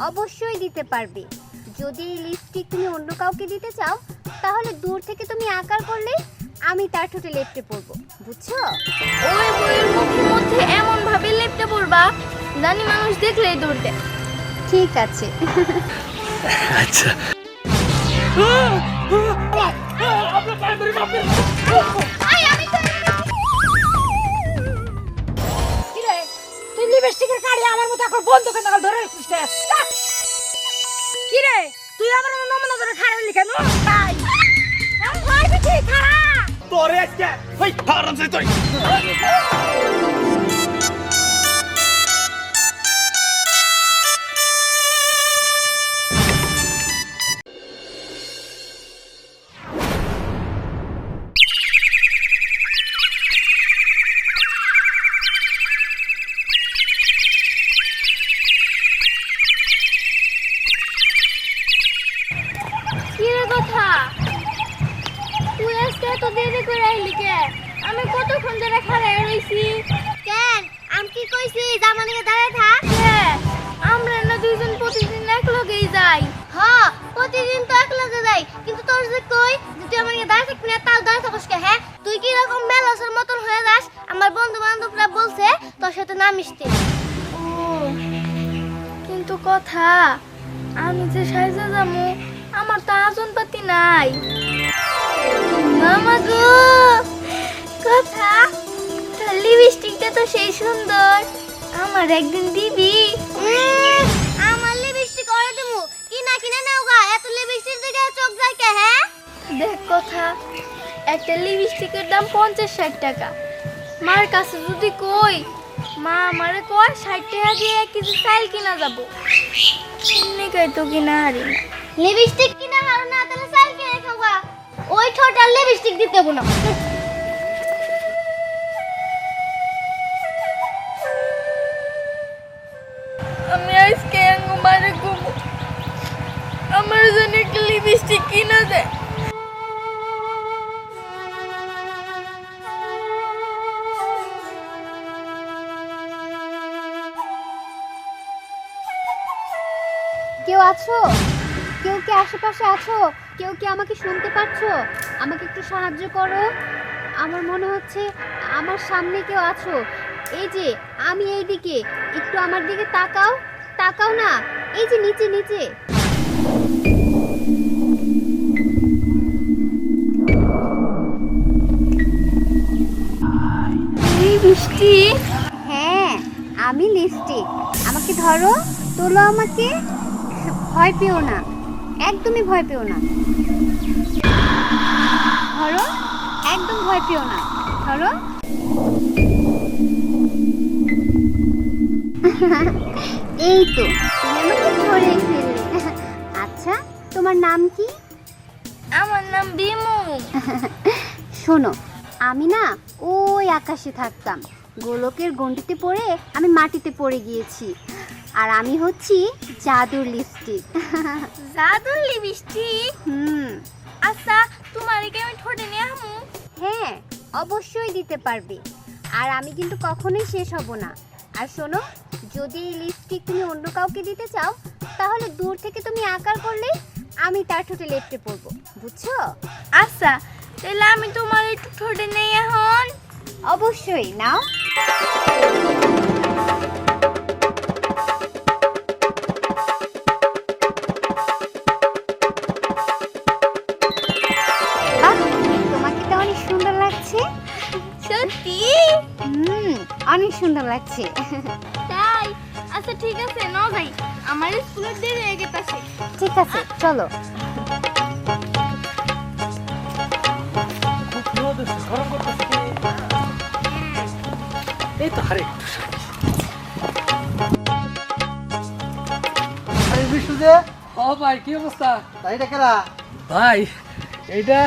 অবশ্যই দিতে পারবে। যদি এই লিপস্টিক তুমি অন্য কাউকে দিতে চাও তাহলে দূর থেকে তুমি আকার করলে আমি তার ঠোঁটে লেপটে পড়ব বুঝছ? ওই বইয়ের মুখের মধ্যে এমন ভাবে লেপটে পড়বা জানি মানুষ দেখলেই দৌড় দেয়। ঠিক আছে। আচ্ছা। তুই লিপস্টিকের কাড়ি আমার মতো এখন বন্ধ তোরে আজকে ওই হারাম সে তুই আইলি কে আমি কতক্ষণ ধরে খাড়ায় রইছি? কেন? আমি কি কইছি? জামানিকে দাঁড়ায় থাক। আমরা না দুইজন প্রতিদিন এক লগেই যাই। হ্যাঁ প্রতিদিন তো এক লগে যাই। কিন্তু তোর যে কই যে তুই আমার দাঁড়ায় থাকবি না তাও দাঁড়ায় থাকিস কে হ্যাঁ? তুই কি রকম বেলসের মতন হয়ে যাস? আমার বন্ধু বান্ধবরা বলছে তোর সাথে না মিশতে। কিন্তু কথা আমি যে সাইজা যামু আমার তো আজন পাতি নাই। মামা গো কথা? তোর লিপস্টিকটা তো সেই সুন্দর। আমার একদিন দিবি। আমার লিপস্টিক অরে দেবো কিনা কিনা নাও গা। এত লিপস্টিক দিকে চোখ যায় কে হ্যাঁ? দেখ কথা একটা লিপস্টিকের দাম পঞ্চাশ ষাট টাকা। মার কাছে যদি কই মা আমারে কয় ষাট টাকা দিয়ে এক কেজি কিনা যাব। এমনি তো কিনা হারি না। লিপস্টিক কিনা হারো না ওই ঠোঁট আর লিপস্টিক দিতে না। আমি আজকে মারে ঘুমো। আমার জন্য একটা লিপস্টিক কিনা দেয় কেউ আছো? কি আশেপাশে আছো? কেউ কি আমাকে শুনতে পাচ্ছো আমাকে একটু সাহায্য করো। আমার মনে হচ্ছে আমার সামনে কেউ আছো। এই যে আমি এই দিকে একটু আমার দিকে তাকাও। তাকাও না। এই যে নিচে নিচে। লিপস্টিক হ্যাঁ আমি লিপস্টিক আমাকে ধরো তোলো আমাকে। ভয় পেও না। একদমই ভয় পেও না। ধরো একদম ভয় পেও না। ধরো। এই তো তুমি আমাকে ধরে ফেললে। আচ্ছা তোমার নাম কি? আমার নাম বিমু। শোনো আমি না ওই আকাশে থাকতাম। গোলকের গণ্ডিতে পড়ে আমি মাটিতে পড়ে গিয়েছি। আর আমি হচ্ছি জাদুর লিপস্টিক জাদুর লিপস্টিক হুম। আচ্ছা তোমার কি আমি ঠোঁটে নিয়ে আমু হ্যাঁ অবশ্যই দিতে পারবে। আর আমি কিন্তু কখনোই শেষ হব না। আর শোনো যদি এই লিপস্টিক তুমি অন্য কাউকে দিতে চাও তাহলে দূর থেকে তুমি আকার করলে আমি তার ঠোঁটে লেপটে পড়ব বুঝছ? আচ্ছা তাহলে আমি তোমার একটু ঠোঁটে নেই এখন অবশ্যই নাও। সুন্দর লাগছে। তাই? আচ্ছা ঠিক আছে নাও ভাই। আমার স্কুলের দেরি হয়ে গেছে ঠিক আছে চলো। এই তো আরে একটু আরে বিষ্ণু যে ও ভাই কি অবস্থা? তাইটা কেরা? ভাই এটা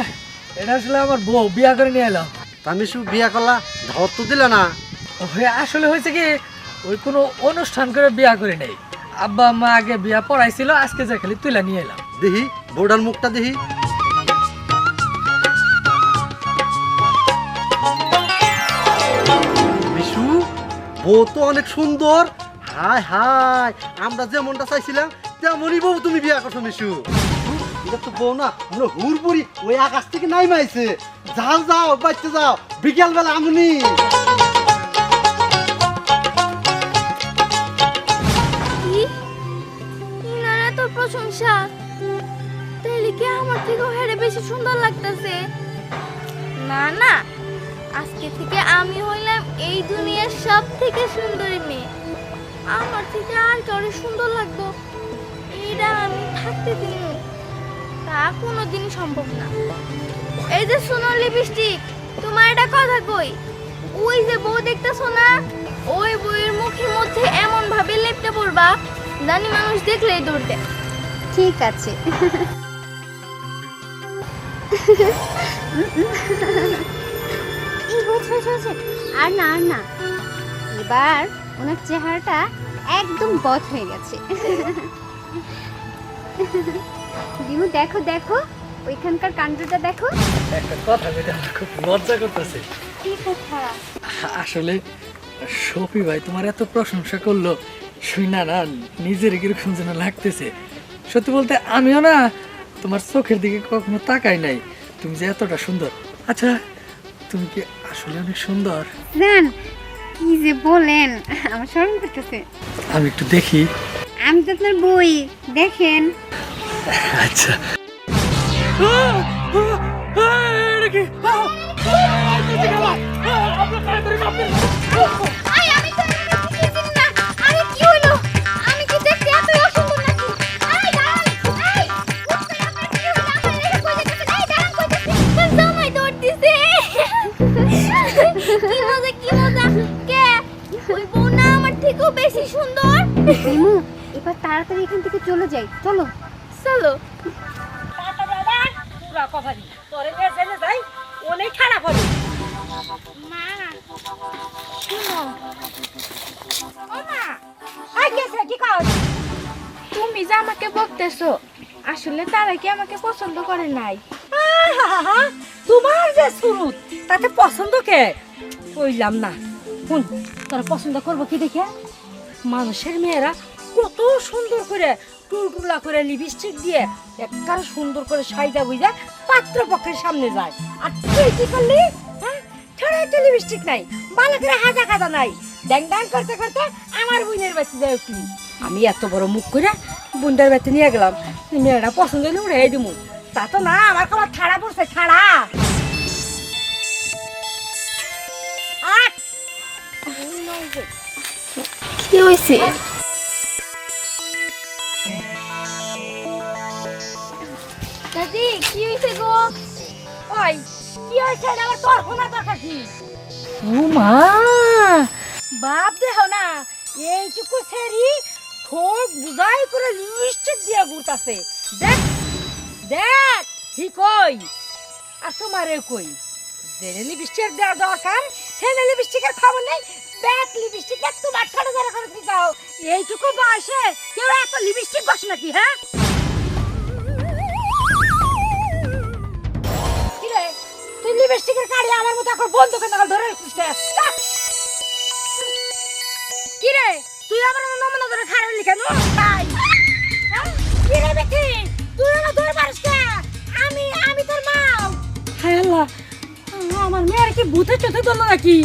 এটা আসলে আমার বউ বিয়া করে নিয়ে এলাম। আমি শু বিয়া করলা ধর তো দিলে না। আসলে হয়েছে কি, ওই কোনো অনুষ্ঠান করে বিয়া করে নেই। আব্বা আম্মা আগে বিয়া পড়াইছিল, আজকে যা খালি তুলে নিয়ে এলাম। দেখি বউডার মুখটা দেখি বিশু, বউ তো অনেক সুন্দর। হাই হাই আমরা যেমনটা চাইছিলাম, তেমনই বউ তুমি বিয়া করছ মিশু এটা তো বউ না আমরা হুরপুরি ওই আকাশ থেকে নাই মাইছে যাও যাও বাচ্চা যাও বিকেল বেলা আমনি প্রশংসা তাহলে কি আমার থেকেও হেরে বেশি সুন্দর লাগতেছে? না না। আজকে থেকে আমি হইলাম এই দুনিয়ার সব থেকে সুন্দরী মেয়ে। আমার থেকে আর কারও সুন্দর লাগতো এইটা আমি থাকতে দিন তা কোনোদিনই সম্ভব না। এই যে শোনো লিপস্টিক তোমার একটা কথা কই? ওই যে বউ দেখতেছো না? ওই বউয়ের মুখের মধ্যে এমন ভাবে লেপটে পড়বা, জানি মানুষ দেখলেই দৌড় দেয়। ঠিক আছে। আর না আর না। এবার ওনার চেহারাটা একদম বধ হয়ে গেছে। দিমু দেখো দেখো। ওইখানকার কাণ্ডটা দেখো। একটা কথা বলে আমার খুব লজ্জা করতেছে। কি কথা? আসলে শফি ভাই তোমার এত প্রশংসা করল শুই না না নিজের কীরকম যেন লাগতেছে। সত্যি বলতে আমিও না তোমার চোখের দিকে কখনো তাকাই নাই। তুমি যে এতটা সুন্দর। আচ্ছা তুমি কি আসলে অনেক সুন্দর? জান কি যে বলেন আমার স্মরণ করতেছে। আমি একটু দেখি। আমি তো আপনার বই দেখেন। আচ্ছা। আই আমি তো বেশি সুন্দর। দিমু এবার তাড়াতাড়ি এখান থেকে চলে যাই। চলো। চলো। অনেক খারাপ হবে। মা। তুমি যে আমাকে বকতেছো আসলে তারা কি আমাকে পছন্দ করে নাই? আহা, তোমার যে সুরুত তাতে পছন্দ কে? কইলাম না। শুন তোরা পছন্দ করব কি দেখে? মানুষের মেয়েরা কত সুন্দর করে টুলটুলা করে লিপস্টিক দিয়ে একবার সুন্দর করে সাইজা বুঝা পাত্রপক্ষের সামনে যায়। আর তুই কি করলি? হ্যাঁ? ছড়াই তো লিপস্টিক নাই ভালো করে হাজা কাদা নাই। ড্যাং ড্যাং করতে করতে আমার বোনের বাড়িতে যাই উঠলি। আমি এত বড় মুখ করে বোনটার বাড়িতে নিয়ে গেলাম। মেয়েটা পছন্দ হলে উড়াই দিমু। তা তো না, আমার কবার ছাড়া পড়ছে, ছাড়া। আট কি হয়েছে দাদি কি হয়েছে গো? ওই কি হয়েছে? এটা আমার তোর শোনা দরকার কি? মা! বাপ দেহ না এইটুকু সেরি ঠোক বুঝাই করে লিপস্টিক দিয়া ঘুরতাছে। দেখ দেখ কি কই? আর তোমারে কই? জেনে লিপস্টিক দেওয়া দরকার হেনে লিপস্টিকের খবর নেই ব্যাক লিপস্টিক একটু বাটখাটা ধরে করে যাও এইটুকু বয়সে কেউ এত লিপস্টিক বসে নাকি হ্যাঁ? কি রে? তুই লিপস্টিকের কাড়ি আমার মতো এখন বন্ধ করে ধরে রাখিস কে? রাখ। কি তুই আমার নমুনা ধরে খারাপ কেন? তাই। হ্যাঁ? কি রে বেটি? তুই আমার ধরে মারিস কে? আমি আমি তোর মা। হায় আল্লাহ। আমার মেয়ের কি ভূতে চোখে ধরলো নাকি?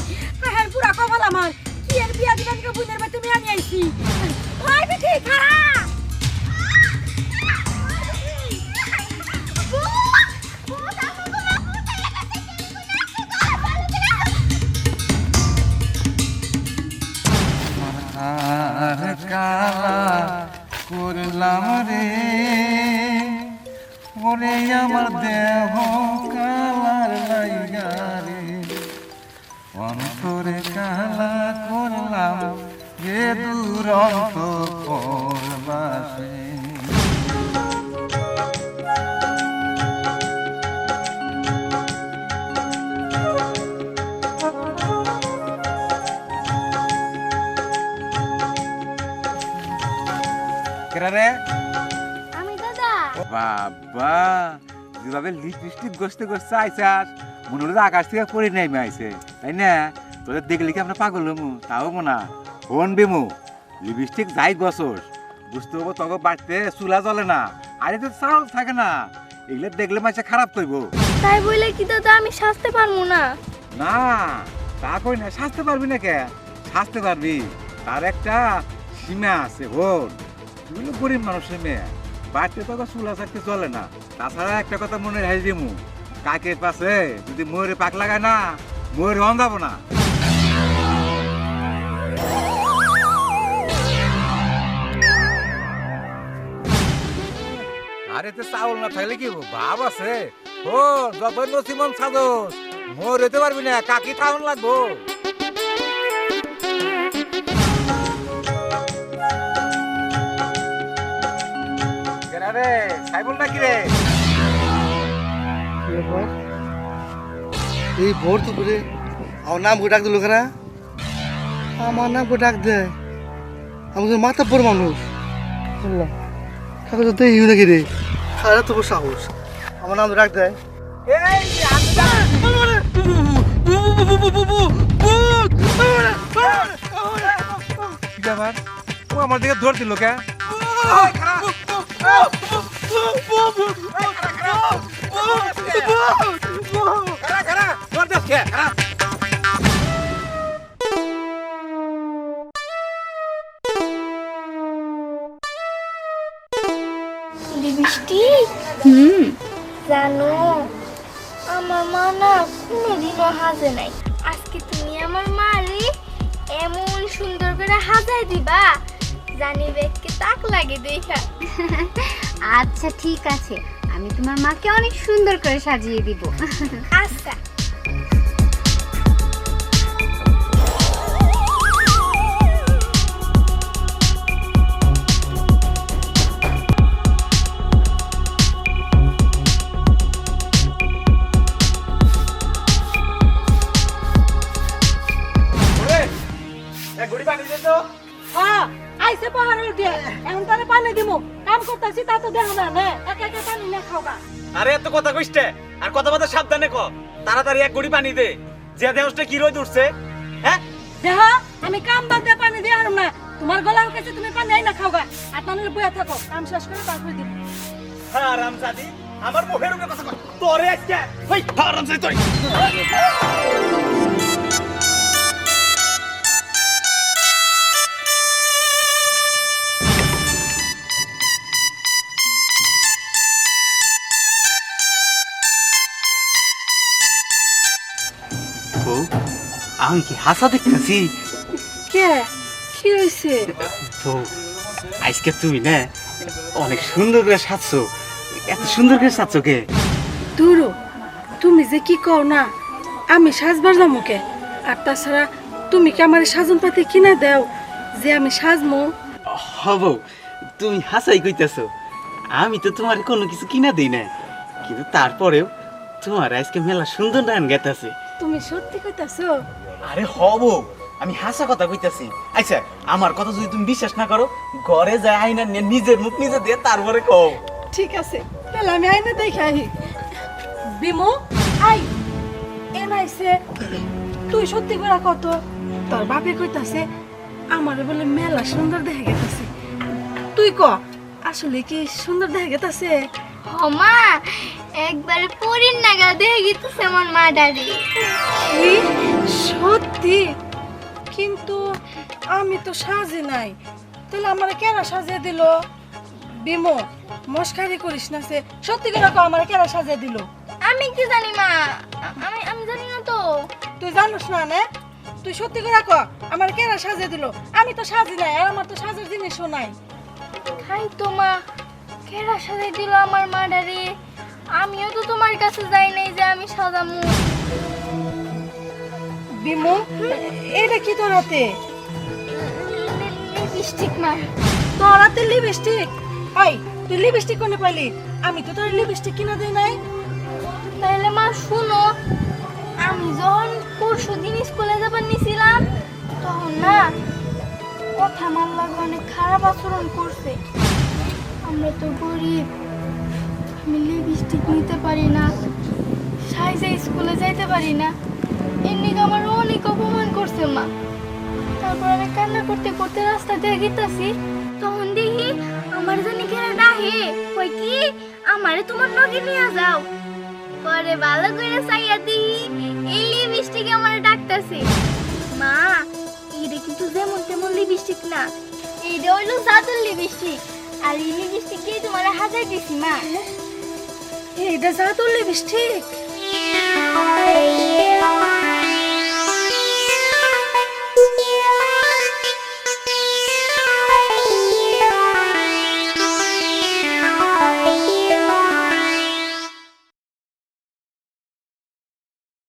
আমার। কি এর বিয়া দিবেন কে বুনের বাড়িতে? মেয়ে নিয়ে আইছি। ওই বেটি কালা করলাম রে। ওরে আমার দেহ কালার লাইগা রে। অন্তরে কালা করলাম রে দুরন্ত করবাসে কেরা রে আমি দাদা বাবা যেভাবে লিপস্টিক গসতে গসতে আইসাস মনে হলো আকাশ থেকে পড়ে নেমে আইছে তাই না? তোদের দেখলে কি আমরা পাগল হমু? তাও মনা। ফোন বেমু লিপস্টিক যাই বছর বুঝতে হব তবে বাড়তে চুলা জ্বলে না। আর এতে চাউল থাকে না। এগুলো দেখলে মাঝে খারাপ করব তাই বলে কি দাদা আমি সাজতে পারব না? না তা কই না সাজতে পারবি না কে? সাজতে পারবি। তার একটা সীমা আছে হোন তুই গরিব মানুষের মেয়ে। বাড়তে তো চুলা চারতে চলে না। তাছাড়া একটা কথা মনে রাখি দিমু। কাকের পাশে যদি ময়ূরে পাক লাগায় না ময়ূর হন যাব না। আরে তো চাউল না থাকলে কি? ভাব আছে? ও যত নসিমন সাজস মোর পারবি না কাকি টাউন লাগবো। কেনা রে সাইবুল নাকি রে? কি ব্যাপার? এই ভোর দুপুরে আমার নাম করে ডাক দিল কেনা আমার নাম করে ডাক দেয় আমি তো মাথা পর মানুষ কাকে তো দেখি নাকি রে? খারাপ তো সাহস? আমার নাম ডাক দেয়। ও আমার দিকে ধর দিল কে? লিপস্টিক হুম। জানো আমার মা না কোনোদিনও হাজে নাই। আজকে তুমি আমার মারে এমন সুন্দর করে হাজাই দিবা জানি বেগকে তাক লাগে দেখা। আচ্ছা ঠিক আছে। আমি তোমার মাকে অনেক সুন্দর করে সাজিয়ে দিব। আচ্ছা। হ্যাঁ আইসে পাহাড়ের দিয়ে এখন তারে পানি দিমু। কাম করতেছি তা তো দেহ না নে। একা একা পানি না খাওগা আরে এত কথা কইste আর কথা কথা সাবধানে ক। তাড়াতাড়ি এক গুড়ি পানি দে। যে দেহসটা কি রই উঠছে হ্যাঁ? দেহ আমি কাম বাদ দিয়ে পানি দিয়ে হারুম না। তোমার গলার কাছে তুমি পানি আই না খাওগা আর তাহলে বইয়া থাকো। কাম শেষ করে তারপরে দিন হারাম জাদি আমার মুখের উপরে কথা কয়। তোরে আজকে ওই হারাম জাদি তুই আমি কি হাসা দেখতেছি। কে? কি হয়েছে তো আজকে তুমি না অনেক সুন্দর করে সাজছো। এত সুন্দর করে সাজছো কে? দুরু তুমি যে কি কও না আমি সাজবার যাব কে? আর তাছাড়া তুমি কি আমার সাজন পাতি কিনা দাও যে আমি সাজমু? হব তুমি হাসাই কইতাছো। আমি তো তোমার কোনো কিছু কিনা দেই না। কিন্তু তারপরেও তোমার আজকে মেলা সুন্দর গান গেতাছে তুমি সত্যি কইতাছো? আরে হব আমি হাসা কথা কইতাছি। আচ্ছা আমার কথা যদি তুমি বিশ্বাস না করো ঘরে যায় আইনা নিয়ে নিজের মুখ নিজে দিয়ে তারপরে কও। ঠিক আছে তাহলে আমি আইনে দেখে আহি। বিমু আই এ নাইছে তুই সত্যি করে কত তোর বাপে কইতাছে আমার বলে মেলা সুন্দর দেখা গেতাছে। তুই ক আসলে কি সুন্দর দেখা গেতাছে? হমা একবারে পরির নাগা দেখে গিয়েছে আমার মা ডারি কি সত্যি? কিন্তু আমি তো সাজে নাই। তাহলে আমার কেরা সাজিয়ে দিল? বিমো মস্কারি করিস না সে। সত্যি করে কও আমার কেরা সাজিয়ে দিল? আমি কি জানি মা? আমি আমি জানি না তো। তুই জানিস না নে? তুই সত্যি করে ক আমার কেরা সাজিয়ে দিল? আমি তো সাজি নাই আর আমার তো সাজার জিনিসও নাই। খাই তো মা। কেরা সাজাই দিল আমার মা ডারি আমিও তো তোমার কাছে যাই নাই যে আমি সাজামু। বিমু এটা কি তোর হাতে? লিপস্টিক মা তোর হাতে লিপস্টিক? আই তুই লিপস্টিক কোনে পাইলি? আমি তো তোর লিপস্টিক কিনা দেই নাই। তাহলে মা শুনো আমি যখন পরশু দিন স্কুলে যাবার নিছিলাম তখন না কথা আমার লাগে অনেক খারাপ আচরণ করছে। আমরা তো গরিব। আমি লিপস্টিক নিতে পারি না, সাইজে স্কুলে যাইতে পারি না। এমনি আমার অনেক অপমান করছে মা। তারপর আমি কান্না করতে করতে রাস্তা দিয়ে গেতাছি, তখন দেখি আমার জানি কেন ডাহে কই কি? আমারে তোমার নগে নিয়ে যাও। পরে ভালো করে চাইয়া দিই এই লিপস্টিক আমার ডাকতেছে। মা এটা কিন্তু যেমন তেমন লিপস্টিক না এটা হইল জাদুর লিপস্টিক আর এই লিপস্টিক তোমার হাজার দিছি মা। এটা যা তোর লিপস্টিক.